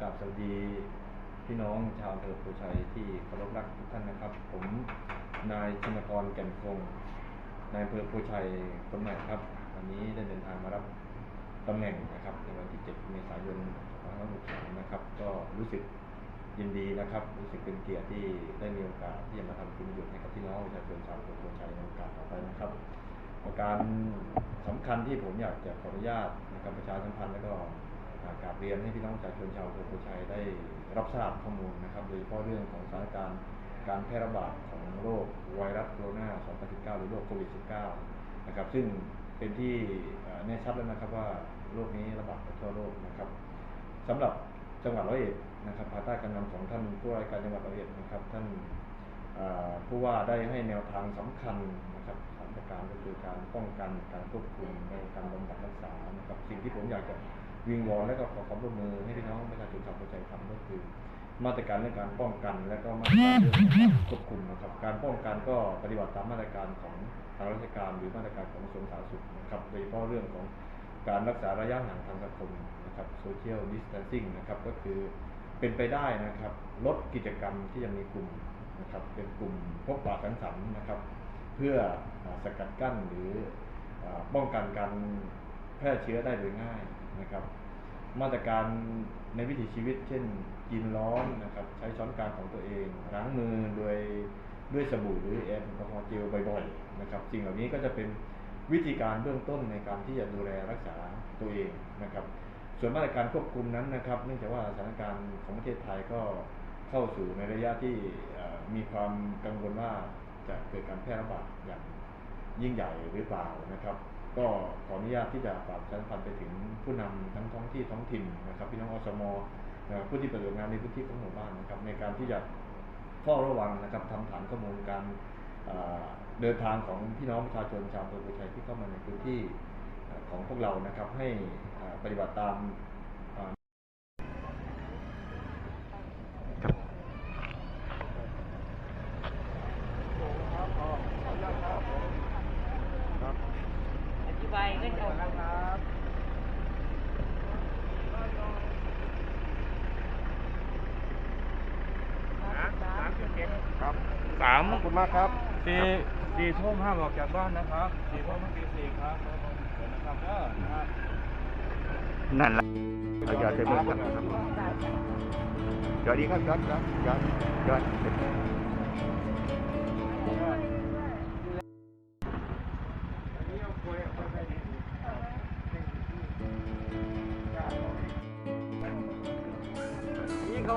กราบสวัสดีพี่น้องชาวอำเภอโพชัยที่เคารพรักทุกท่านนะครับ ผมนายชินกรแก่นคงนายอำเภอโพชัยคนใหม่ครับวันนี้ได้เดินทางมารับตำแหน่งนะครับในวันที่ 7 เมษายน 2563 นะครับ ก็รู้สึกยินดีนะครับ รู้สึกเป็นเกียรติที่ได้มีโอกาสที่จะมาทำคุณประโยชน์ให้กับพี่น้องประชาชนชาวอำเภอโพชัยในโอกาสต่อไปนะครับประการสำคัญที่ผมอยากจะขออนุญาตนะครับประชาสัมพันธ์และก็ กราบเรียนให้พี่น้องประชาชนชาวอำเภอโพชัยได้รับทราบข้อมูลนะครับ โดยเฉพาะเรื่องของสถานการณ์การแพร่ระบาดของโรคไวรัสโคโรนา 2019 หรือโรคโควิด -19 นะครับ ซึ่งเป็นที่แน่ชัดแล้วนะครับว่าโรคนี้ระบาดไปทั่วโลกนะครับสำหรับจังหวัดร้อยเอ็ดนะครับภายใต้การนำของท่านผู้ว่าการจังหวัดร้อยเอ็ดนะครับ ท่านผู้ว่าได้ให้แนวทางสำคัญนะครับสามประการก็คือการป้องกันการควบคุมและการบำบัดรักษานะครับสิ่งที่ผมอยากจะ วิงวอนและก็ขอความร่วมมือให้พี่น้องประชาชนชาวประชาทำก็คือ มาตรการเรื่องการป้องกันและก็มาตรการเรื่องการควบคุมนะครับ การป้องกันก็ปฏิบัติตามมาตรการของทางราชการหรือมาตรการของกระทรวงสาธารณสุขนะครับโดยเฉพาะเรื่องของการรักษาระยะห่างทางสังคมนะครับ social distancing นะครับก็คือเป็นไปได้นะครับ ลดกิจกรรมที่ยังมีกลุ่มนะครับเป็นกลุ่มพบปะสังสรรค์นะครับ เพื่อสกัดกั้นหรือป้องกันการแพร่เชื้อได้โดยง่าย นะครับ มาตรการในวิถีชีวิต เช่นกินร้อนนะครับ ใช้ช้อนกลางของตัวเองล้างมือโดยด้วยสบู่หรือแอลกอฮอล์เจลบ่อยๆนะครับสิ่งเหล่านี้ก็จะเป็นวิธีการเบื้องต้นในการที่จะดูแลรักษาตัวเองนะครับ ส่วนมาตรการควบคุมนั้นนะครับ เนื่องจากว่าสถานการณ์ของประเทศไทยก็เข้าสู่ในระยะที่มีความกังวลว่าจะเกิดการแพร่ระบาดอย่างยิ่งใหญ่หรือเปล่านะครับ ก็ขออนุญาตที่จะฝากประชาสัมพันธ์ไปถึงผู้นำทั้งท้องที่ท้องถิ่นนะครับพี่น้องอสมนะครับผู้ที่ปฏิบัติงานในพื้นที่ของหมู่บ้านนะครับในการที่จะเฝ้าระวังนะครับทำฐานข้อมูลการเดินทางของพี่น้องประชาชนชาวอำเภอพุทธชัยที่เข้ามาในพื้นที่ของพวกเรานะครับให้ปฏิบัติตามอ่า อธิบายก็จบแล้วครับครับสามขอบคุณมากครับสี่สี่ทุ่มห้ามออกจากบ้านนะครับสี่ทุ่มถึงตีสี่ครับเดี๋ยวนะครับเด้อนะครับนั่นละเอายอดไปเบิ่งกันครับยอดดีครับยอดยอดยอดยอด จะ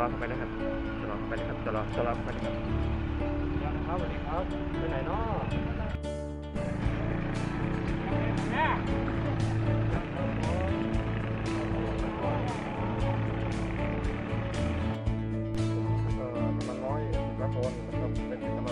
รอเข้าไปนะครับจะรอเข้าไปนะครับจะรอจะรอเข้าไปนะครับครับสวัสดีครับไปไหนเนาะเอ่อกำลังน้อยละครนะครับเป็นกำลังสม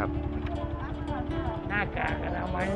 ครับ หน้ากากอนามัย